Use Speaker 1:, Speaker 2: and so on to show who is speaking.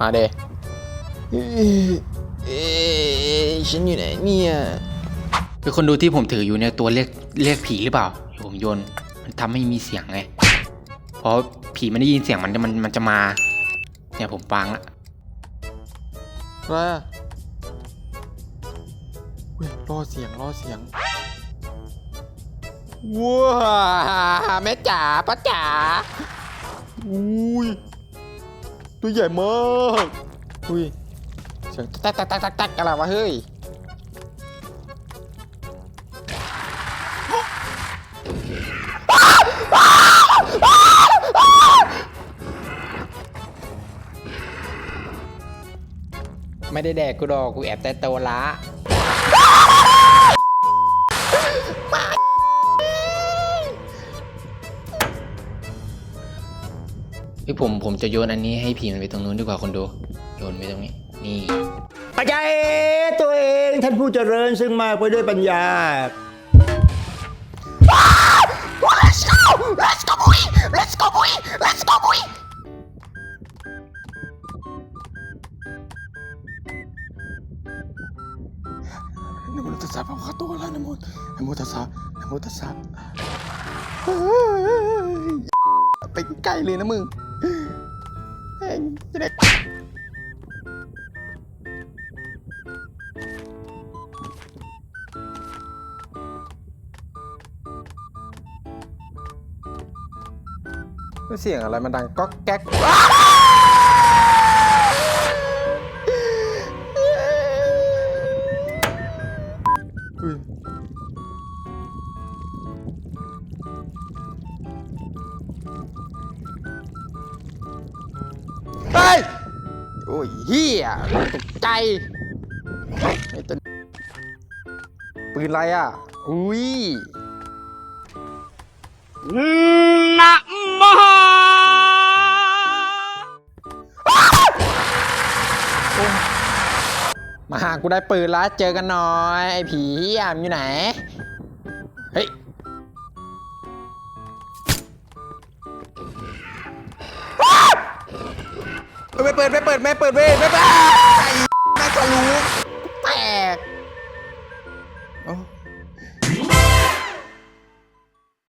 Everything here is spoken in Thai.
Speaker 1: มาเดเอ้ยเอ้ยฉันอยู่ไหนเนี่ย
Speaker 2: คือคนดูที่ผมถืออยู่เนี่ยตัวเรียกเรียกผีหรือเปล่าเดี๋ยวผมโยนมันทำให้มีเสียงไงเพราะผีมันได้ยินเสียงมันมันมันจะมา เนี่ยผมฟังละ
Speaker 1: ว่าเว้ยรอเสียงรอเสียงว้าแม่จ๋าป้าจ๋าอุ้ย ตัวใหญ่มากอุ้ยเสียงตักตักตักตักตักอะไรวะเฮ้ย
Speaker 2: ไม่ได้แดกกูดอกกูแอบแต่โตละ พี่ผมผมจะโยนอันนี้ให้ผีมันไปตรงนู้นดีกว่าคนดูโยนไปตรงนี้ นี่
Speaker 3: ปัจจัยตัวเองท่านผู้เจริญซึ่งมากไปด้วยปัญญา
Speaker 1: นะโมตัสสะพระคัตโตอะระหะนะโมนะโมตัสสะนะโมตัสสะเฮ้ยไปใกล้เลยนะมึงเฮ้ยจะ ได้เสียงอะไรมันดังก๊อกแก๊กอุ้ย เฮ้ยโอ้ยเฮียตกใจไอ้ตัวปืนอะไรอะ อุ้ยมาหากูได้ปืนแล้วเจอกันหน่อย ไอ้ผีอะมันอยู่ไหน เฮ้ย ไม่เปิดไม่เปิดไม่เปิดเว้ยไม่เปิดไม่งทะแตกโอ้